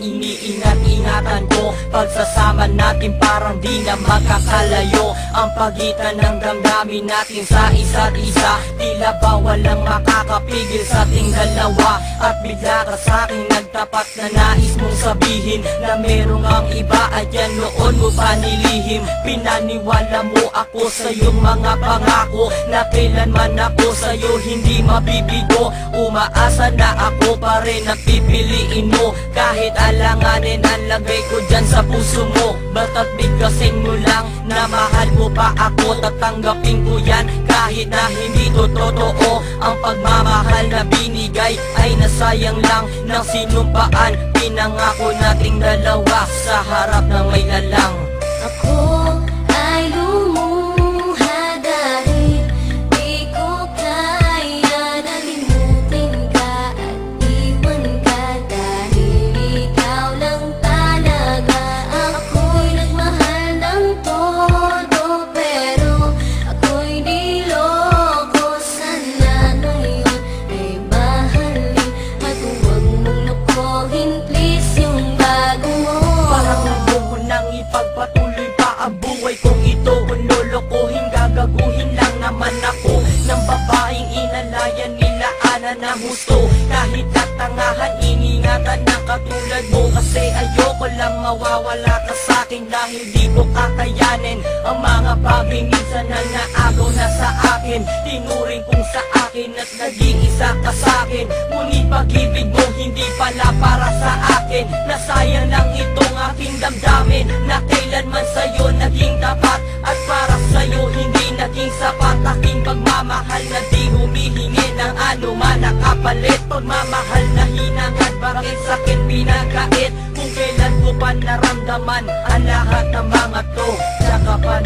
iniingat iniingat-ingatan ko Pagsasama natin parang di na makakalayo. Ang pagitan ng damdamin natin sa isa't isa Tila ba walang makakapigil sa ating dalawa. At bigla ka sa akin nagtapat na nais mong sabihin Na merong ang iba at yan noon mo pa nilihim. Pinaniwala mo ako sa iyong mga pangako Na kailanman ako sa iyo hindi mabibigo. Umaasa na ako pa rin ang pipiliin mo. Kahit alanganin ang lagay ko dyan sa puso mo Bata't bigkasin mo lang na mahal mo pa ako. Tatanggapin ko yan kahit na hindi to totoo. Ang pagmamahal na binigay ay nasayang lang ng sinumpaan. Pinangako nating dalawa sa harap ng may lalang Ako gusto. Kahit tatangahan, iningatan ng katulad mo. Kasi ayoko lang mawawala ka sa'kin Dahil di ko kakayanin Ang mga minsan na naagaw na sa akin. Tinuring kong sa akin at nag-iisa ka sa'kin Ngunit pag-ibig mo hindi pala para sa akin. Nasayang lang itong aking damdamin Na kailanman sa'yo naging Bakit sa'kin pinagkait Kung kailan ko pa naramdaman Ang lahat ng mga to? Tsaka pa